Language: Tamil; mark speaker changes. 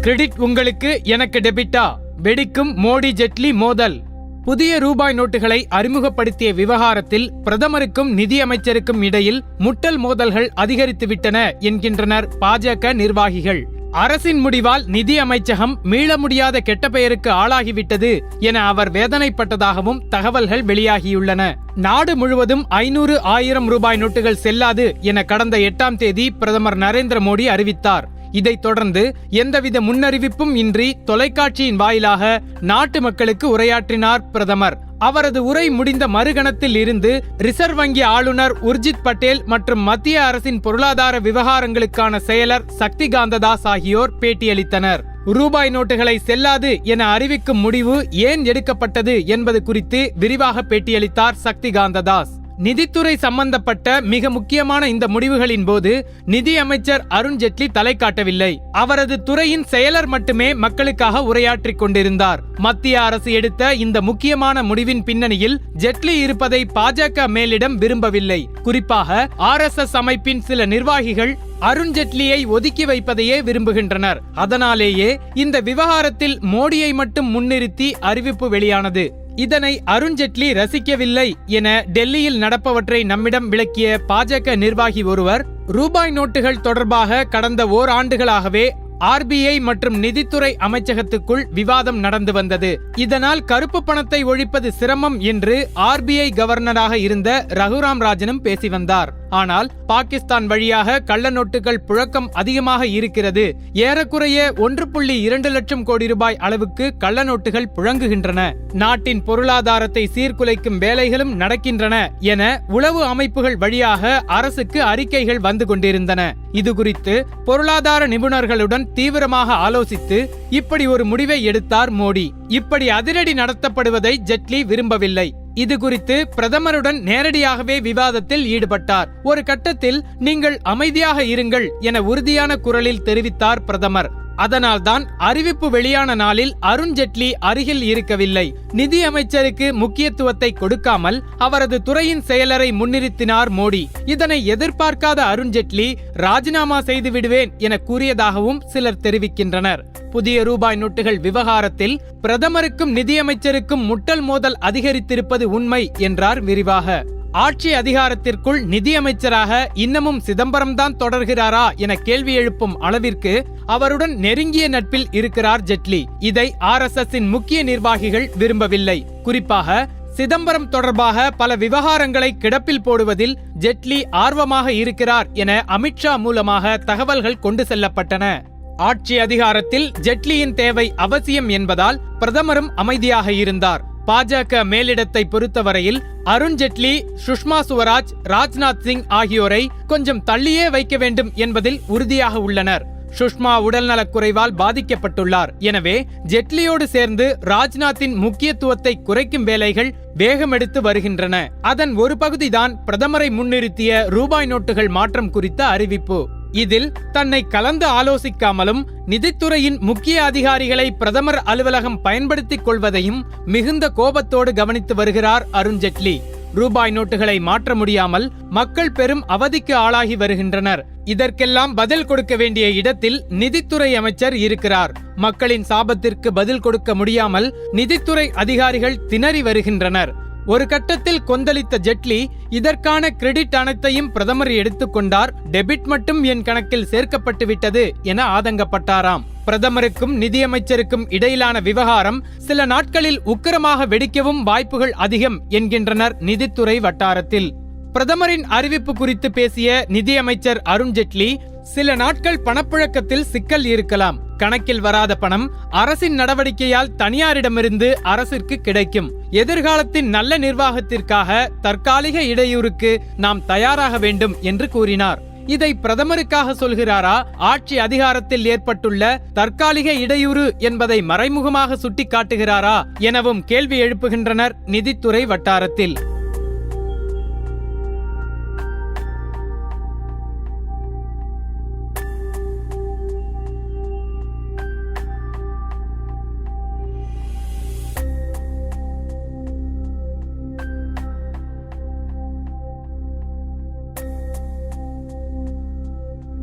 Speaker 1: கிரெடிட் உங்களுக்கு எனக்கு டெபிட்டா? வெடிக்கும் மோடி ஜெட்லி மோதல். புதிய ரூபாய் நோட்டுகளை அறிமுகப்படுத்திய விவகாரத்தில் பிரதமருக்கும் நிதியமைச்சருக்கும் இடையில் முட்டல் மோதல்கள் அதிகரித்துவிட்டன என்கின்றனர் பாஜக நிர்வாகிகள். அரசின் முடிவால் நிதி அமைச்சகம் மீள முடியாத கெட்ட பெயருக்கு ஆளாகிவிட்டது என அவர் வேதனைப்பட்டதாகவும் தகவல்கள் வெளியாகியுள்ளன. நாடு முழுவதும் ஐநூறு ஆயிரம் ரூபாய் நோட்டுகள் செல்லாது என கடந்த எட்டாம் தேதி பிரதமர் நரேந்திர மோடி அறிவித்தார். இதைத் தொடர்ந்து எந்தவித முன்னறிவிப்பும் இன்றி தொலைக்காட்சியின் வாயிலாக நாட்டு மக்களுக்கு உரையாற்றினார் பிரதமர். அவரது உரை முடிந்த மறுகணத்தில் இருந்து ரிசர்வ் வங்கி ஆளுநர் உர்ஜித் பட்டேல் மற்றும் மத்திய அரசின் பொருளாதார விவகாரங்களுக்கான செயலர் சக்தி காந்ததாஸ் ஆகியோர் பேட்டியளித்தனர். ரூபாய் நோட்டுகளை செல்லாது என அறிவிக்கும் முடிவு ஏன் எடுக்கப்பட்டது என்பது குறித்து விரிவாக பேட்டியளித்தார் சக்தி காந்ததாஸ் நிதித்துறை சம்பந்தப்பட்ட மிக முக்கியமான இந்த முடிவுகளின் போது நிதி அமைச்சர் அருண் ஜெட்லி தலை காட்டவில்லை. அவரது துறையின் செயலர் மட்டுமே மக்களுக்காக உரையாற்றிக் கொண்டிருந்தார். மத்திய அரசு எடுத்த இந்த முக்கியமான முடிவின் பின்னணியில் ஜெட்லி இருப்பதை பாஜக மேலிடம் விரும்பவில்லை. குறிப்பாக ஆர் அமைப்பின் சில நிர்வாகிகள் அருண் ஜெட்லியை ஒதுக்கி வைப்பதையே விரும்புகின்றனர். அதனாலேயே இந்த விவகாரத்தில் மோடியை மட்டும் முன்னிறுத்தி அறிவிப்பு வெளியானது. இதனை அருண்ஜெட்லி ரசிக்கவில்லை என டெல்லியில் நடப்பவற்றை நம்மிடம் விளக்கிய பாஜக நிர்வாகி ஒருவர் ரூபாய் நோட்டுகள் தொடர்பாக கடந்த ஓராண்டுகளாகவே ஆர்பிஐ மற்றும் நிதித்துறை அமைச்சகத்துக்குள் விவாதம் நடந்து வந்தது. இதனால் கருப்பு பணத்தை ஒழிப்பது சிரமம் என்று ஆர்பிஐ கவர்னராக இருந்த ரகுராம் ராஜனும் பேசி வந்தார். ஆனால் பாகிஸ்தான் வழியாக கள்ள நோட்டுகள் புழக்கம் அதிகமாக இருக்கிறது. ஏறக்குறைய ஒன்று புள்ளி இரண்டு லட்சம் கோடி ரூபாய் அளவுக்கு கள்ள நோட்டுகள் புழங்குகின்றன. நாட்டின் பொருளாதாரத்தை சீர்குலைக்கும் வேலைகளும் நடக்கின்றன என உளவு அமைப்புகள் வழியாக அரசுக்கு அறிக்கைகள் வந்து கொண்டிருந்தன. இது குறித்து பொருளாதார நிபுணர்களுடன் தீவிரமாக ஆலோசித்து இப்படி ஒரு முடிவை எடுத்தார் மோடி. இப்படி அதிரடி நடத்தப்படுவதை ஜெட்லி விரும்பவில்லை. இது குறித்து பிரதமருடன் நேரடியாகவே விவாதத்தில் ஈடுபட்டார். ஒரு கட்டத்தில் நீங்கள் அமைதியாக இருங்கள் என உறுதியான குரலில் தெரிவித்தார் பிரதமர். அதனால்தான் அறிவிப்பு வெளியான நாளில் அருண்ஜெட்லி அருகில் இருக்கவில்லை. நிதி அமைச்சருக்கு முக்கியத்துவத்தை கொடுக்காமல் அவரது துறையின் செயலரை முன்னிறுத்தினார் மோடி. இதனை எதிர்பார்க்காத அருண்ஜேட்லி ராஜினாமா செய்து விடுவேன் என கூறியதாகவும் சிலர் தெரிவிக்கின்றனர். புதிய ரூபாய் நோட்டுகள் விவகாரத்தில் பிரதமருக்கும் நிதியமைச்சருக்கும் முட்டல் மோதல் அதிகரித்திருப்பது உண்மை என்றார் விரிவாக. ஆட்சி அதிகாரத்திற்குள் நிதியமைச்சராக இன்னமும் சிதம்பரம் தான் தொடர்கிறாரா என கேள்வி எழுப்பும் அளவிற்கு அவருடன் நெருங்கிய நட்பில் இருக்கிறார் ஜெட்லி. இதை ஆர் எஸ் முக்கிய நிர்வாகிகள் விரும்பவில்லை. குறிப்பாக சிதம்பரம் தொடர்பாக பல விவகாரங்களை கிடப்பில் போடுவதில் ஜெட்லி ஆர்வமாக இருக்கிறார் என அமித்ஷா மூலமாக தகவல்கள் கொண்டு செல்லப்பட்டன. ஆட்சி அதிகாரத்தில் ஜெட்லியின் தேவை அவசியம் என்பதால் பிரதமரும் அமைதியாக இருந்தார். பாஜக மேலிடத்தை பொறுத்தவரையில் அருண் ஜெட்லி சுஷ்மா சுவராஜ் ராஜ்நாத் சிங் ஆகியோரை கொஞ்சம் தள்ளியே வைக்க வேண்டும் என்பதில் உறுதியாக உள்ளனர். சுஷ்மா உடல்நலக் குறைவால் பாதிக்கப்பட்டுள்ளார். எனவே ஜெட்லியோடு சேர்ந்து ராஜ்நாத்தின் முக்கியத்துவத்தை குறைக்கும் வேலைகள் வேகமெடுத்து வருகின்றன. அதன் ஒரு பகுதிதான் பிரதமரை முன்னிறுத்திய ரூபாய் நோட்டுகள் மாற்றம் குறித்த அறிவிப்பு. இதில் தன்னை கலந்து ஆலோசிக்காமலும் நிதித்துறையின் முக்கிய அதிகாரிகளை பிரதமர் அலுவலகம் பயன்படுத்திக் கொள்வதையும் மிகுந்த கோபத்தோடு கவனித்து வருகிறார் அருண்ஜெட்லி ரூபாய் நோட்டுகளை மாற்ற முடியாமல் மக்கள் பெரும் அவதிக்கு ஆளாகி வருகின்றனர். இதற்கெல்லாம் பதில் கொடுக்க வேண்டிய இடத்தில் நிதித்துறை அமைச்சர் இருக்கிறார். மக்களின் சாபத்திற்கு பதில் கொடுக்க முடியாமல் நிதித்துறை அதிகாரிகள் திணறி வருகின்றனர். ஒரு கட்டத்தில் கொந்தளித்த ஜெட்லி இதற்கான கிரெடிட் அனைத்தையும் பிரதமர் எடுத்துக்கொண்டார் டெபிட் மட்டும் என் கணக்கில் சேர்க்கப்பட்டு விட்டது என ஆதங்கப்பட்டாராம். பிரதமருக்கும் நிதியமைச்சருக்கும் இடையிலான விவகாரம் சில நாட்களில் உக்கிரமாக வெடிக்கவும் வாய்ப்புகள் அதிகம் என்கின்றனர் நிதித்துறை வட்டாரத்தில். பிரதமரின் அறிவிப்பு குறித்து பேசிய நிதியமைச்சர் அருண் ஜெட்லி சில நாட்கள் பணப்புழக்கத்தில் சிக்கல் இருக்கலாம். கணக்கில் வராத பணம் அரசின் நடவடிக்கையால் தனியாரிடமிருந்து அரசிற்கு கிடைக்கும். எதிர்காலத்தின் நல்ல நிர்வாகத்திற்காக தற்காலிக இடையூறுக்கு நாம் தயாராக வேண்டும் என்று கூறினார். இதை பிரதமருக்காக சொல்கிறாரா? ஆட்சி அதிகாரத்தில் ஏற்பட்டுள்ள தற்காலிக இடையூறு என்பதை மறைமுகமாக சுட்டிக்காட்டுகிறாரா? எனவும் கேள்வி எழுப்புகின்றனர் நிதித்துறை வட்டாரத்தில்.